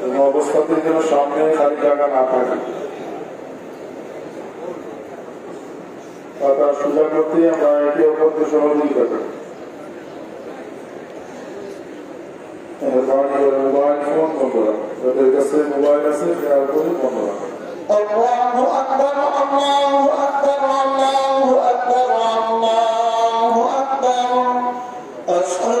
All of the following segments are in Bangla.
কোনো অবস্থাতে যেন সামনে খালি জায়গা না থাকে তারা সোজা করতে আমরা একে অপরকে সহযোগিতা করি মানে মোবাইল ফোন বন্ধ রাখা মোবাইল আছে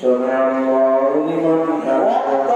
سمع الله لمن حمده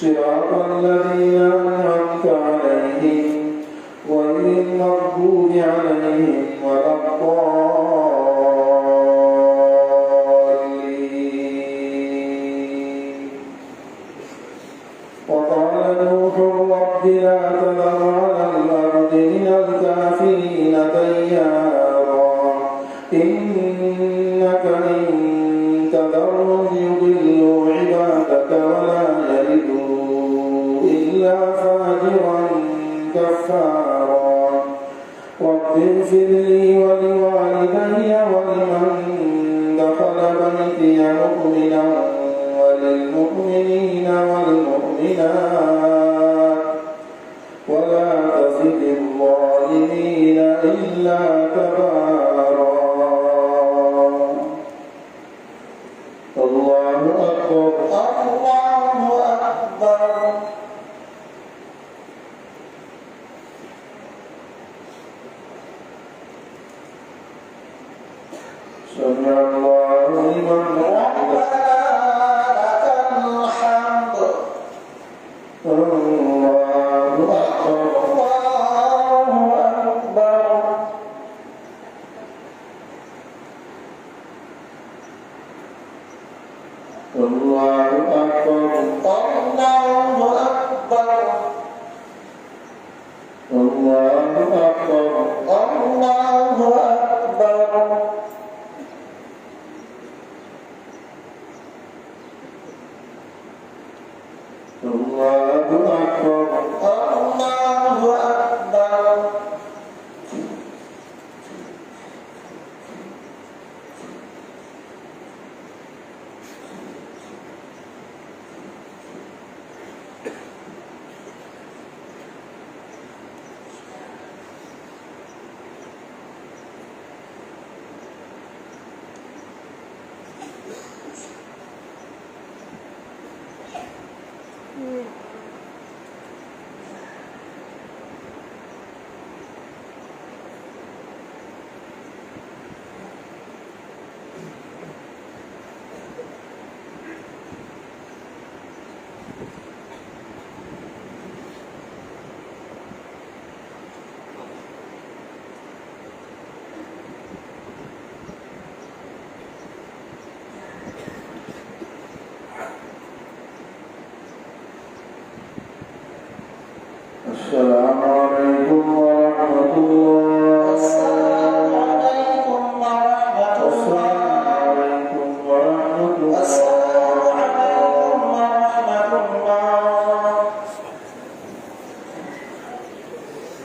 صراط الذين أنعمت عليهم غير المغضوب عليهم ولا الضالين وقال نوح رب لا تذر على الأرض من الكافرين تيارا إنك إن تذرهم يضل كفارا واغفر اغفر لي ولوالدي ولمن دخل بيتي مؤمنا وللمؤمنين والمؤمنات ولا تزد الظالمين إلا تبارا الله أكبر Thank you.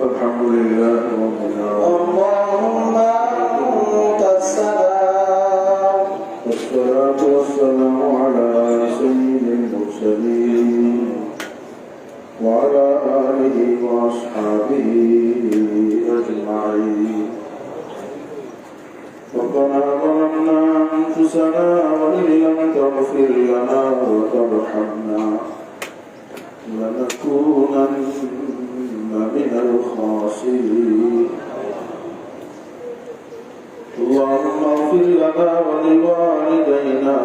والحمد لله رب العالمين اللهم السلام والصلاة والسلام على سيد المرسلين وعلى آله وأصحابه أجمعين ربنا ظلمنا أنفسنا وإن لم تغفر لنا وترحمنا لنكون الخاسرين اللهم اغفر لنا ولوالدينا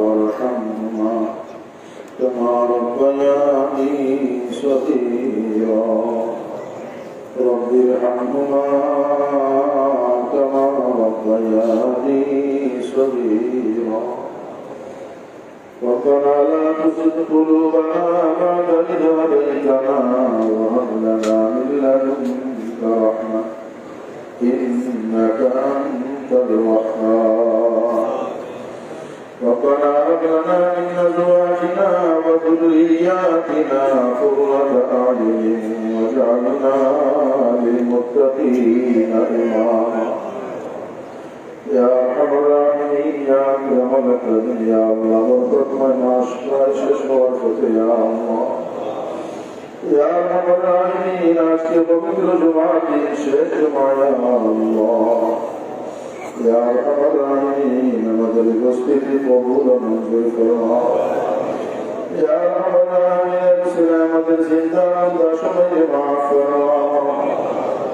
وارحمنا كما ربياني صغيرا رب ارحمهما كما ربياني صغيرا وقنا لا تزغ قلوبنا بعد إذ هديتنا وهب لنا من لدنك رحمة إنك أنت الوهاب ربنا هب لنا من أزواجنا وذرياتنا قرة أعين واجعلنا للمتقين إماما يا أرحم الراحمين আজকে পবিত্র জমাতে শেষ মায়া আমাদের চিন্তা দশমে মাফ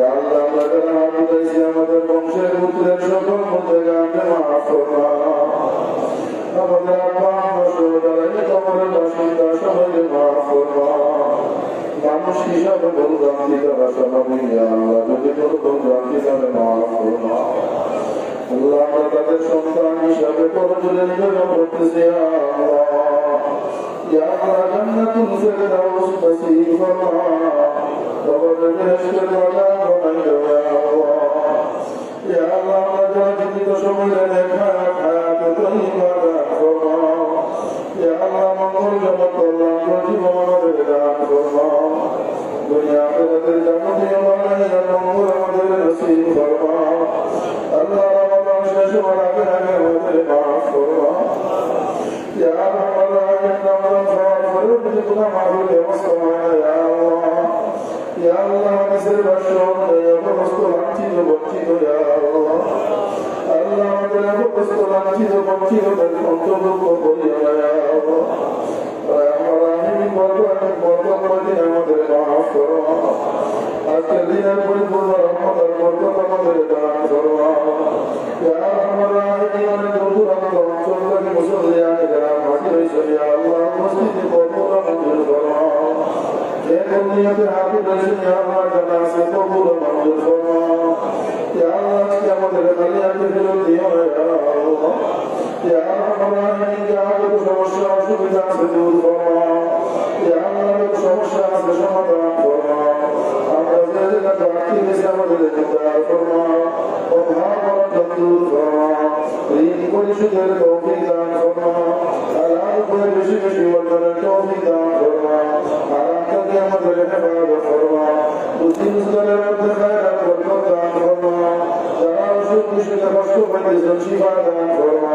আমাদের বংশের পুত্রের সকল মধ্যে আমরা মাফ করবা আমাদের আব্বা আম্মা সবাই কবরের বাসিন্দা সবাইকে মাফ করবা মানুষ হিসাবে বলতাম দিদারা সবাই আল্লাহ যদি বলতাম দিদারে মাফ করবা আল্লাহ আমরা তাদের সন্তান হিসাবে করজুলের জন্য করতেছি আল্লাহ يا جنة الفردوس تسير الله وبرد رشد ولا يا رب العالمين نمر الفاتحة ونبدأ مع الوصول يا الله Ya Allah bize başlamda yapıp ustulantiz baktiz ya Allah. Allah bize yapıp ustulantiz baktiz ben oturdum kokuyor ya Allah. Rahman'ın korkuyorum korkuyorum beni amadır maaf koro. আজকের দিনের পরিপূর্ণ রহমতের বরকত আমাদের দান করো ইয়া রাহমান রাহিম দুরুদ রহমত চন্দ্র মুসলিয়ান গ্রাম হাজির হইছে ইয়া আল্লাহ মুসলিম يا كلية حافظ يا الله جلس قبول مغفرة يا الله يا مدرخلية في الدنيا يا الله يا رحمن الرحيم يا عبد সমস্যা অসুবিধা আছে দূর করো يا الله সমস্যা আছে সমাধান করো আমরা যে ডাকি দিছি আমাদের দান করো পরিশোধের তৌফিক দান করমা আলাদ করে বেশি বেশি বলবেন তৌফিক দান করমা আরাম থেকে আমাদের হেফাজত করমা দুটি মুসলের মধ্যে খায়রাত বরকত দান করমা যারা অসুখ বিসুখে কষ্ট পাইতেছেন শিফা দান করমা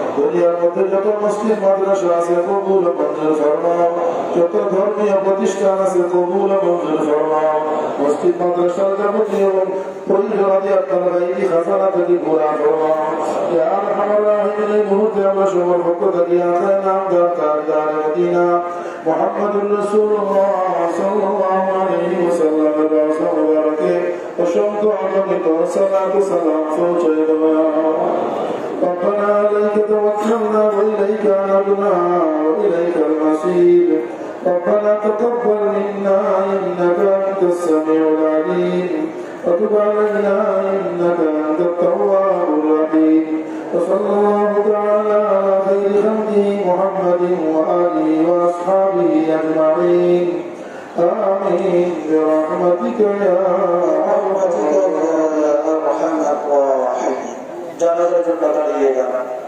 দুনিয়ার মধ্যে যত মসজিদ মাদ্রাসা আছে কবুল মঞ্জুর ফরমাও যত ধর্মীয় প্রতিষ্ঠান আছে কবুল মঞ্জুর ফরমাও মসজিদ মাদ্রাসার যাবতীয় পরিচয়াদি আপনার গাইবি খাজানা থেকে ঘোরা ফরমাও ইয়ার হামারাহিমিন এই মুহূর্তে আমরা সবার ভক্ত থাকি আদায় নাম দার তার দার মদিনা মোহাম্মদুর রাসূলুল্লাহ সাল্লাল্লাহু আলাইহি ওয়াসাল্লাম এর রাসূল বারাকে অসংখ্য অগণিত সালাত সালাম পৌঁছে দেওয়া ربنا عليك توكلنا وإليك أنبنا وإليك المصير ربنا تقبل منا إنك أنت السميع العليم وتب علينا إنك أنت التواب الرحيم وصلى الله تعالى على خير خلقه محمد وآله وأصحابه أجمعين آمين برحمتك يا برحمتك يا أرحم الراحمين جعل جملة طيبة